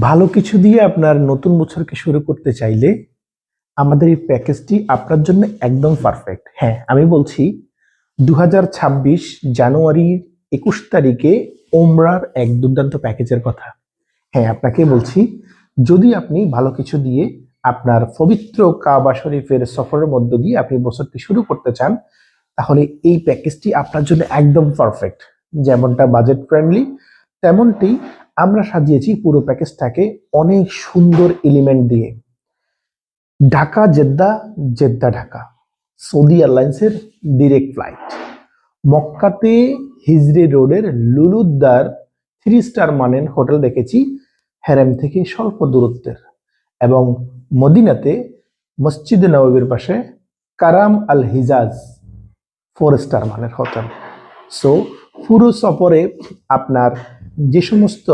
ভালো কিছু দিয়ে আপনার নতুন বছরকে শুরু করতে চাইলে আমাদের এই প্যাকেজটি আপনার জন্য একদম পারফেক্ট হ্যাঁ আমি বলছি দু হাজার ছাব্বিশ জানুয়ারির একুশ তারিখে ওমরার এক দুর্দান্ত প্যাকেজের কথা। হ্যাঁ আপনাকে বলছি, যদি আপনি ভালো কিছু দিয়ে আপনার পবিত্র কাবা শরীফের সফরের মধ্য দিয়ে আপনি বছরটি শুরু করতে চান, তাহলে এই প্যাকেজটি আপনার জন্য একদম পারফেক্ট যেমনটা বাজেট ফ্রেন্ডলি তেমনটি আমরা সাজিয়েছি পুরো প্যাকেজটাকে অনেক সুন্দর এলিমেন্ট দিয়ে। Dhaka, Jeddah Jeddah Dhaka, Saudi এয়ারলাইন্সের ডিরেক্ট ফ্লাইট মক্কাতে হিজরি রোডের লুলুদ্দার থ্রি স্টার মানের হোটেল দেখেছি হ্যারেম থেকে স্বল্প দূরত্বের। এবং মদিনাতে মসজিদ নবাবের পাশে Karam Al Hijaz four star মানের হোটেল। সো পুরো সফরে আপনার যে সমস্ত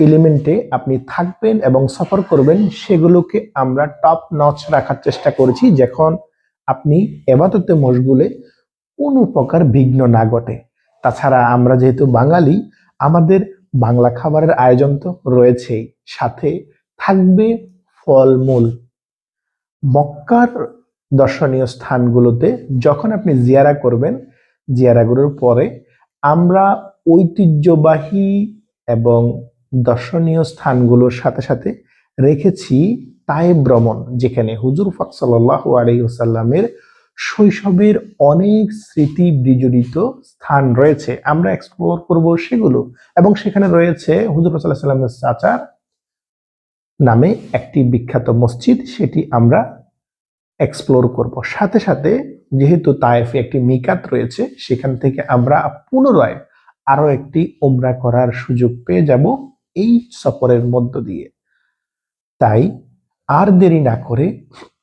এলিমেন্টে আপনি থাকবেন এবং সফর করবেন, সেগুলোকে আমরা টপ নচ রাখার চেষ্টা করেছি, যখন আপনি এবাদতে মশগুলে কোনো প্রকার বিঘ্ন না ঘটে। তাছাড়া আমরা যেহেতু বাঙালি, আমাদের বাংলা খাবারের আয়োজন তো রয়েছেই, সাথে থাকবে ফলমূল। মক্কার দর্শনীয় স্থানগুলোতে যখন আপনি জিয়ারা করবেন, জিয়ারাগুলোর পরে আমরা ঐতিহ্যবাহী এবং দর্শনীয় স্থানগুলোর সাথে সাথে রেখেছি তায়েব ভ্রমণ, যেখানে হুজুর ফাক সাল্লাহ আলাইসাল্লামের শৈশবের অনেক স্মৃতি বিজড়িত স্থান রয়েছে। আমরা এক্সপ্লোর করব সেগুলো এবং সেখানে রয়েছে হুজুর সাল্লাহ সাল্লামের চাচার নামে একটি বিখ্যাত মসজিদ, সেটি আমরা এক্সপ্লোর করব। সাথে সাথে যেহেতু তায়েফে একটি মিকাত রয়েছে, সেখান থেকে আমরা পুনরায় আরও একটি ওমরা করার সুযোগ পেয়ে যাব এই সফরের মধ্য দিয়ে। তাই আর দেরি না করে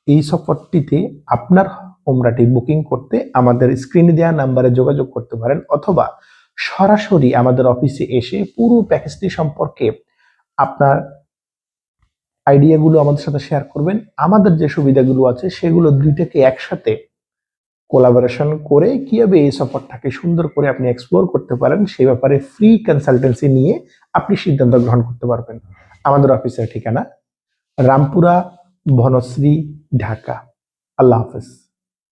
এই সফরটিতে আপনার ওমরাটি বুকিং করতে আমাদের স্ক্রিনে দেওয়া নাম্বারে যোগাযোগ করতে পারেন অথবা সরাসরি আমাদের অফিসে এসে পুরো প্যাকেজটি সম্পর্কে আপনার আইডিয়াগুলো আমাদের সাথে শেয়ার করবেন। আমাদের যে সুবিধাগুলো আছে সেগুলো দুইটাকে একসাথে কোলাবোরেশন করে কীভাবে এই সফরটাকে সুন্দর করে আপনি এক্সপ্লোর করতে পারেন, সেই ব্যাপারে ফ্রি কনসালটেন্সি নিয়ে আপনি সিদ্ধান্ত গ্রহণ করতে পারবেন। আমাদের অফিসের ঠিকানা রামপুরা, বনশ্রী, ঢাকা। আল্লাহ হাফেজ।